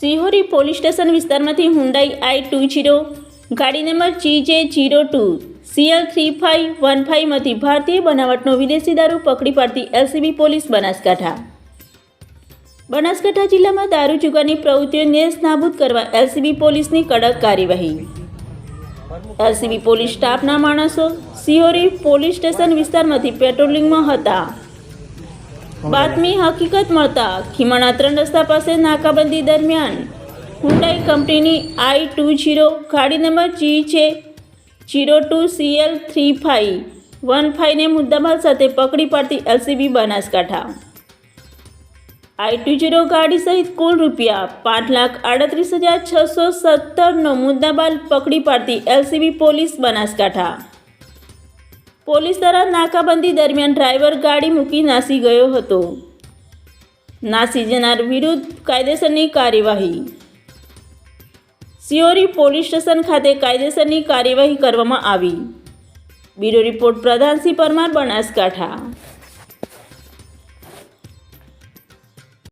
Sihori police station વિસ્તારમાંથી Hyundai આઈ two zero, ગાડી number G J zero two, CL three five one ફાઇવમાંથી ભારતીય બનાવટનો વિદેશી દારૂ પકડી પાડતી એલસીબી પોલીસ બનાસકાંઠા. બનાસકાંઠા જિલ્લામાં દારૂ જુગારની પ્રવૃત્તિઓ નેસ કરવા એલસીબી પોલીસની કડક કાર્યવાહી. એલસીબી પોલીસ સ્ટાફના માણસો સિહોરી પોલીસ સ્ટેશન વિસ્તારમાંથી પેટ્રોલિંગમાં હતા. બાતમી હકીકત મળતા ખીમાણા ત્રણ રસ્તા પાસે નાકાબંધી દરમિયાન હુન્ડાઈ કંપનીની આઈ ટુ જીરો ગાડી નંબર જી છે zero two CL three five one ફાઇવને મુદ્દામાલ સાથે પકડી પાડતી LCB Banaskantha. I two zero ગાડી સહિત કુલ રૂપિયા પાંચ લાખ આડત્રીસ હજાર છસો સત્તરનો મુદ્દામાલ પકડી પાડતી એલસીબી પોલીસ બનાસકાંઠા. પોલીસ દ્વારા નાકાબંધી દરમિયાન ડ્રાઈવર ગાડી મૂકી નાસી ગયો હતો. નાસી જનાર વિરુદ્ધ કાયદેસરની કાર્યવાહી. સિયોરી પોલીસ સ્ટેશન ખાતે કાયદેસરની કાર્યવાહી કરવામાં આવી. Bureau report Pradhansinh Parmar Banaskantha.